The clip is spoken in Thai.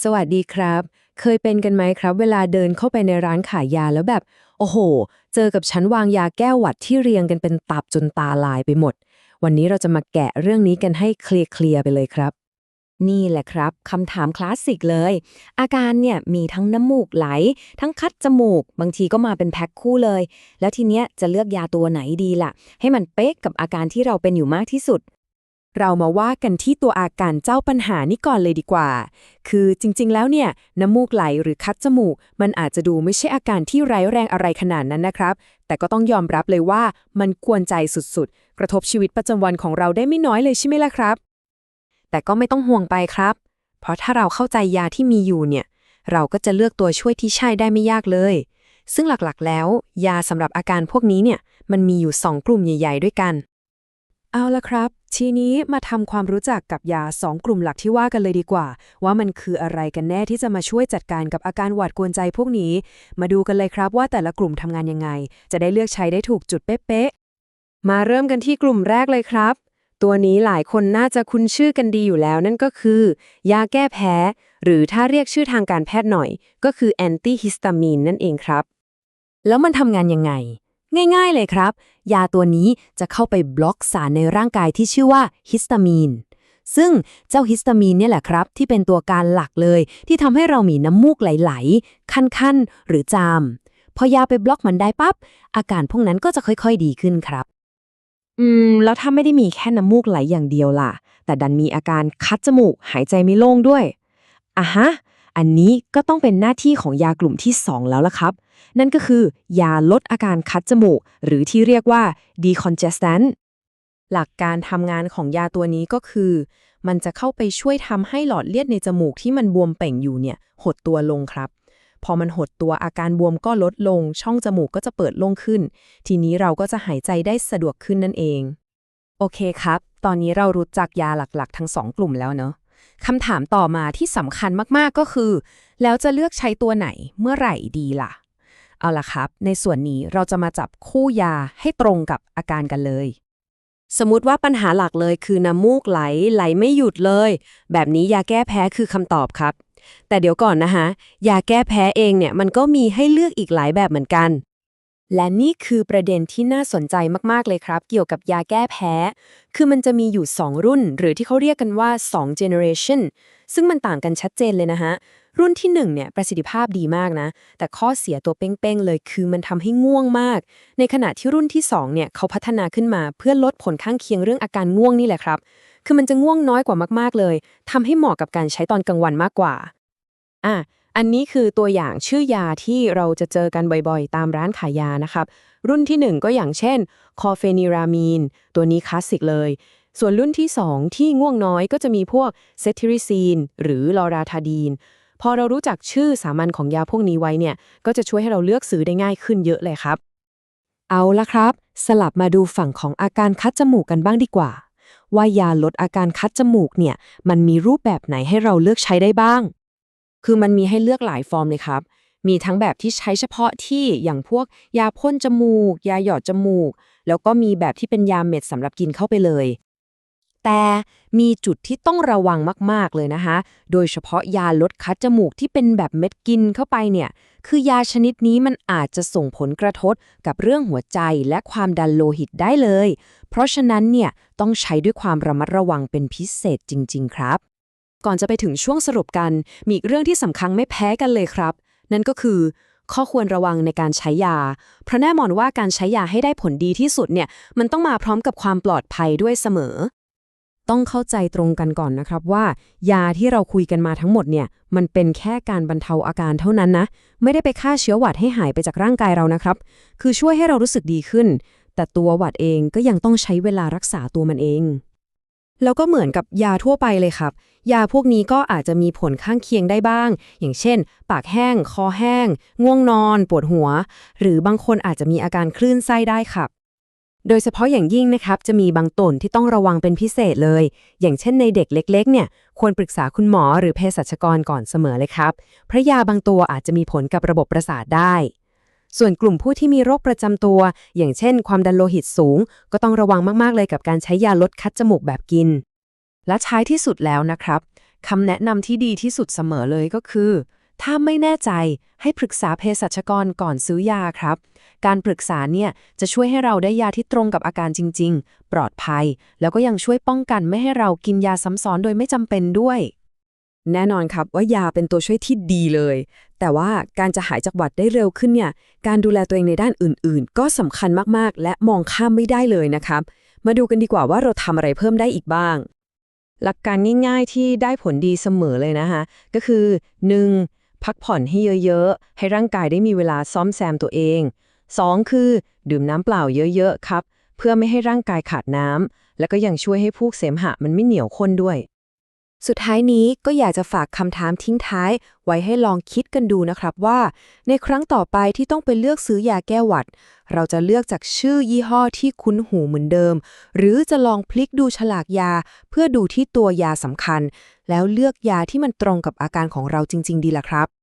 สวัสดีครับ เคยเป็นกันไหมครับ เวลาเดินเข้าไปในร้านขายยาแล้วแบบ โอ้โห เจอกับชั้นวางยาแก้วหวัดที่เรียงกันเป็นตับจนตาลายไปหมด วันนี้เราจะมาแกะเรื่องนี้กันให้เคลียร์ๆไปเลยครับ นี่แหละครับคำถามคลาสสิกเลย อาการเนี่ยมีทั้งน้ำมูกไหล ทั้งคัดจมูก บางทีก็มาเป็นแพ็คคู่เลย แล้วทีเนี้ยจะเลือกยาตัวไหนดีล่ะ ให้มันเป๊ะกับอาการที่เราเป็นอยู่มากที่สุด เรามาว่ากันที่ตัวอาการเจ้าปัญหานี่ก่อนเลยดีกว่า คือจริงๆ แล้วเนี่ย น้ำมูกไหลหรือคัดจมูก มันอาจจะดูไม่ใช่อาการที่ร้ายแรงอะไรขนาดนั้นนะครับ แต่ก็ต้องยอมรับเลยว่ามันกวนใจสุดๆ กระทบชีวิตประจำวันของเราได้ไม่น้อยเลยใช่ไหมล่ะครับ แต่ก็ไม่ต้องห่วงไปครับ เพราะถ้าเราเข้าใจยาที่มีอยู่เนี่ย เราก็จะเลือกตัวช่วยที่ใช่ได้ไม่ยากเลย ซึ่งหลักๆ แล้ว ยาสำหรับอาการพวกนี้เนี่ย มันมีอยู่ 2 กลุ่มใหญ่ ๆ ด้วยกัน เอาละครับ ทีนี้มาทำความรู้จักกับยา 2 กลุ่มหลักที่ว่ากันเลยดีกว่า ว่ามันคืออะไรกันแน่ที่จะมาช่วยจัดการกับอาการหวาดกวนใจพวกนี้ มาดูกันเลยครับว่าแต่ละกลุ่มทำงานยังไง จะได้เลือกใช้ได้ถูกจุดเป๊ะๆมาเริ่มกันที่กลุ่มแรกเลยครับ ตัวนี้หลายคนน่าจะคุ้นชื่อกันดีอยู่แล้ว นั่นก็คือ ยาแก้แพ้ หรือถ้าเรียกชื่อทางการแพทย์หน่อย ก็คือแอนตี้ฮิสตามีนนั่นเองครับ แล้วมันทำงานยังไง ง่ายๆเลยครับ ยาตัวนี้จะเข้าไปบล็อกสารในร่างกายที่ชื่อว่าฮิสตามีน ซึ่งเจ้าฮิสตามีนเนี่ยแหละครับ ที่เป็นตัวการหลักเลย ที่ทำให้เรามีน้ำมูกไหลๆ คันๆ หรือจาม พอยาไปบล็อกมันได้ปั๊บอาการพวกนั้นก็จะค่อยๆดีขึ้นครับ อืม แล้วถ้าไม่ได้มีแค่น้ำมูกไหลอย่างเดียวล่ะ แต่ดันมีอาการคัดจมูกหายใจไม่โล่งด้วยอะฮะ อันนี้ก็ต้องเป็นหน้าที่ของยากลุ่มที่ 2 แล้วล่ะครับ นั่นก็คือยาลดอาการคัดจมูก หรือที่เรียกว่า decongestant หลักการทำงานของยาตัวนี้ก็คือ มันจะเข้าไปช่วยทำให้หลอดเลือดในจมูกที่มันบวมเป่งอยู่เนี่ยหดตัวลงครับ พอมันหดตัวอาการบวมก็ลดลง ช่องจมูกก็จะเปิดโล่งขึ้น ทีนี้เราก็จะหายใจได้สะดวกขึ้นนั่นเอง โอเคครับ ตอนนี้เรารู้จักยาหลักๆ ทั้งสองกลุ่มแล้วเนอะ คำถามต่อมาที่สำคัญมากๆก็คือ แล้วจะเลือกใช้ตัวไหนเมื่อไหร่ดีล่ะ เอาล่ะครับ ในส่วนนี้เราจะมาจับคู่ยาให้ตรงกับอาการกันเลย สมมติว่าปัญหาหลักเลยคือน้ำมูกไหลไหลไม่หยุดเลย แบบนี้ยาแก้แพ้คือคำตอบครับ แต่เดี๋ยวก่อนนะคะยาแก้แพ้เองเนี่ยมันก็มีให้เลือกอีกหลายแบบเหมือนกัน และนี่คือประเด็นที่น่าสนใจมากๆเลยครับ เกี่ยวกับยาแก้แพ้ คือมันจะมีอยู่ 2 รุ่น หรือที่เขาเรียกกันว่า 2 generation ซึ่งมันต่างกันชัดเจนเลยนะฮะ รุ่นที่ 1 เนี่ย ประสิทธิภาพดีมากนะ แต่ข้อเสียตัวเป้งๆเลย คือมันทำให้ง่วงมาก ในขณะที่รุ่นที่ 2 เนี่ยเขาพัฒนาขึ้นมาเพื่อลดผลข้างเคียงเรื่องอาการง่วงนี่แหละครับ คือมันจะง่วงน้อยกว่ามากๆเลยทำให้เหมาะกับการใช้ตอนกลางวันมากกว่า อะ อันนี้คือตัวอย่างชื่อยาที่เราจะเจอกันบ่อยๆ ตามร้านขายยานะครับ รุ่นที่ 1 ก็อย่างเช่น คอเฟนิรามีน ตัวนี้คลาสสิกเลย ส่วนรุ่นที่ 2 ที่ง่วงน้อยก็จะมีพวกเซทิริซีน หรือลอราทาดีน พอเรารู้จักชื่อสามัญของยาพวกนี้ไว้เนี่ย ก็จะช่วยให้เราเลือกซื้อได้ง่ายขึ้นเยอะเลยครับ เอาละครับ สลับมาดูฝั่งของอาการคัดจมูกกันบ้างดีกว่า ว่ายาลดอาการคัดจมูกเนี่ย มันมีรูปแบบไหนให้เราเลือกใช้ได้บ้าง คือมันมีให้เลือกหลายฟอร์มเลยครับ มีทั้งแบบที่ใช้เฉพาะที่อย่างพวกยาพ่นจมูก ยาหยอดจมูก แล้วก็มีแบบที่เป็นยาเม็ดสำหรับกินเข้าไปเลย แต่มีจุดที่ต้องระวังมาก ๆ เลยนะคะ โดยเฉพาะยาลดคัดจมูกที่เป็นแบบเม็ดกินเข้าไปเนี่ย คือยาชนิดนี้มันอาจจะส่งผลกระทบกับเรื่องหัวใจและความดันโลหิตได้เลย เพราะฉะนั้นเนี่ยต้องใช้ด้วยความระมัดระวังเป็นพิเศษจริง ๆ ครับ ก่อนจะไปถึงช่วงสรุปกัน มีอีกเรื่องที่สำคัญไม่แพ้กันเลยครับ นั่นก็คือ ข้อควรระวังในการใช้ยา เพราะแน่นอนว่าการใช้ยาให้ได้ผลดีที่สุดเนี่ย มันต้องมาพร้อมกับความปลอดภัยด้วยเสมอ ต้องเข้าใจตรงกันก่อนนะครับว่า ยาที่เราคุยกันมาทั้งหมดเนี่ย มันเป็นแค่การบรรเทาอาการเท่านั้นนะ ไม่ได้ไปฆ่าเชื้อหวัดให้หายไปจากร่างกายเรานะครับ คือช่วยให้เรารู้สึกดีขึ้น แต่ตัวหวัดเองก็ยังต้องใช้เวลารักษาตัวมันเอง แล้วก็เหมือนกับยาทั่วไปเลยครับ ยาพวกนี้ก็อาจจะมีผลข้างเคียงได้บ้าง อย่างเช่น ปากแห้ง คอแห้ง ง่วงนอน ปวดหัว หรือบางคนอาจจะมีอาการคลื่นไส้ได้ครับ โดยเฉพาะอย่างยิ่งนะครับ จะมีบางตนที่ต้องระวังเป็นพิเศษเลย อย่างเช่นในเด็กเล็ก ๆ เนี่ย ควรปรึกษาคุณหมอหรือเภสัชกรก่อนเสมอเลยครับ เพราะยาบางตัวอาจจะมีผลกับระบบประสาทได้ ส่วนกลุ่มผู้ที่มีโรคประจำตัว อย่างเช่น ความดันโลหิตสูง ก็ต้องระวังมากๆเลยกับการใช้ยาลดคัดจมูกแบบกิน และท้ายที่สุดแล้วนะครับคำแนะนำที่ดีที่สุดเสมอเลยก็คือ ถ้าไม่แน่ใจให้ปรึกษาเภสัชกรก่อนซื้อยาครับ การปรึกษาเนี่ยจะช่วยให้เราได้ยาที่ตรงกับอาการจริง ๆ ปลอดภัย แล้วก็ยังช่วยป้องกันไม่ให้เรากินยาซ้ำซ้อนโดยไม่จำเป็นด้วย แน่นอนครับว่ายาเป็นตัวช่วยที่ดีเลย แต่ว่าการจะหายจากหวัดได้เร็วขึ้นเนี่ย การดูแลตัวเองในด้านอื่น ๆ ก็สำคัญมาก ๆ และมองข้ามไม่ได้เลยนะครับ มาดูกันดีกว่าว่าเราทำอะไรเพิ่มได้อีกบ้าง หลักการง่ายๆที่ได้ผลดีเสมอเลยนะคะก็คือ 1. พักผ่อนให้เยอะ ๆ ให้ร่างกายได้มีเวลาซ่อมแซมตัวเอง 2. คือ ดื่มน้ำเปล่าเยอะ ๆ ครับ เพื่อไม่ให้ร่างกายขาดน้ำแล้วก็ยังช่วยให้พวกเสมหะมันไม่เหนียวข้นด้วย สุดท้ายนี้ก็อยากจะฝากคำถามทิ้งท้าย ไว้ให้ลองคิดกันดูนะครับว่า ในครั้งต่อไปที่ต้องไปเลือกซื้อยาแก้หวัด เราจะเลือกจากชื่อยี่ห้อที่คุ้นหูเหมือนเดิม หรือจะลองพลิกดูฉลากยา เพื่อดูที่ตัวยาสำคัญ แล้วเลือกยาที่มันตรงกับอาการของเราจริง ๆ ดีล่ะครับ